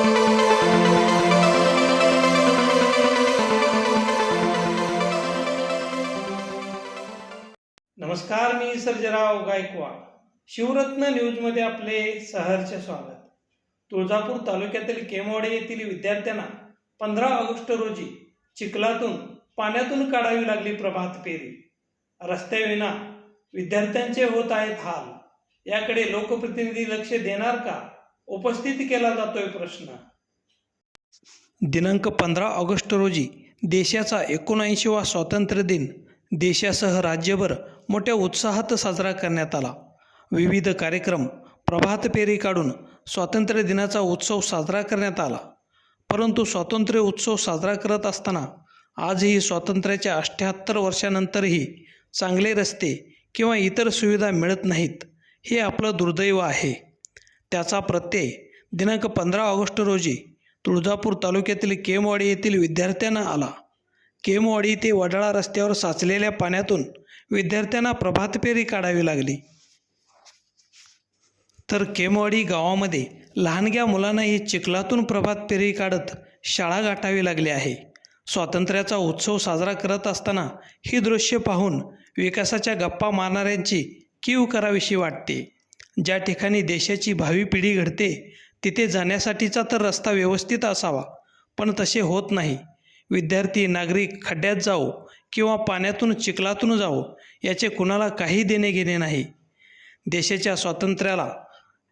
नमस्कार मी सर्जराव गायकवाड. शिवरत्न न्यूजमध्ये आपले सहर्ष स्वागत. तुळजापूर तालुक्यातील केमवाडे येथील विद्यार्थ्यांना पंधरा ऑगस्ट रोजी चिखलातून पाण्यातून काढावी लागली प्रभात फेरी. रस्त्याविना विद्यार्थ्यांचे होत आहेत हाल. याकडे लोकप्रतिनिधी लक्ष देणार का? उपस्थित केला जातोय प्रश्न. दिनांक पंधरा ऑगस्ट रोजी देशाचा एकोणऐंशीवा स्वातंत्र्य दिन देशासह राज्यभर मोठ्या उत्साहात साजरा करण्यात आला. विविध कार्यक्रम प्रभात फेरी काढून स्वातंत्र्य दिनाचा उत्सव साजरा करण्यात आला. परंतु स्वातंत्र्य उत्सव साजरा करत असताना आजही स्वातंत्र्याच्या अठ्ठ्याहत्तर वर्षानंतरही चांगले रस्ते किंवा इतर सुविधा मिळत नाहीत हे आपलं दुर्दैव आहे. त्याचा प्रत्यय दिनांक पंधरा ऑगस्ट रोजी तुळजापूर तालुक्यातील केमवाडी येथील विद्यार्थ्यांना आला. केमवाडी ते वडाळा रस्त्यावर साचलेल्या पाण्यातून विद्यार्थ्यांना प्रभात फेरी काढावी लागली. तर केमवाडी गावामध्ये लहानग्या मुलांनाही चिखलातून प्रभात फेरी काढत शाळा गाठावी लागली आहे. स्वातंत्र्याचा उत्सव साजरा करत असताना ही दृश्य पाहून विकासाच्या गप्पा मारणाऱ्यांची कीव करावीशी वाटते. ज्या ठिकाणी देशाची भावी पिढी घडते तिथे जाण्यासाठीचा तर रस्ता व्यवस्थित असावा पण तसे होत नाही. विद्यार्थी नागरिक खड्ड्यात जाओ किंवा पाण्यातून चिखलातून जाओ याचे कुणाला काही देणे घेणे नाही. देशाच्या स्वातंत्र्याला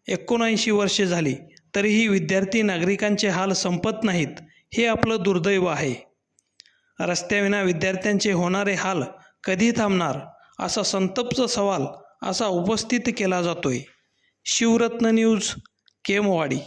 एकोणऐंशी वर्षे झाली तरीही विद्यार्थी नागरिकांचे हाल संपत नाहीत हे आपलं दुर्दैव आहे. रस्त्याविना विद्यार्थ्यांचे होणारे हाल कधी थांबणार असा संतप्त सवाल असा उपस्थित केला जातोय. शिवरत्न न्यूज केमवाडी.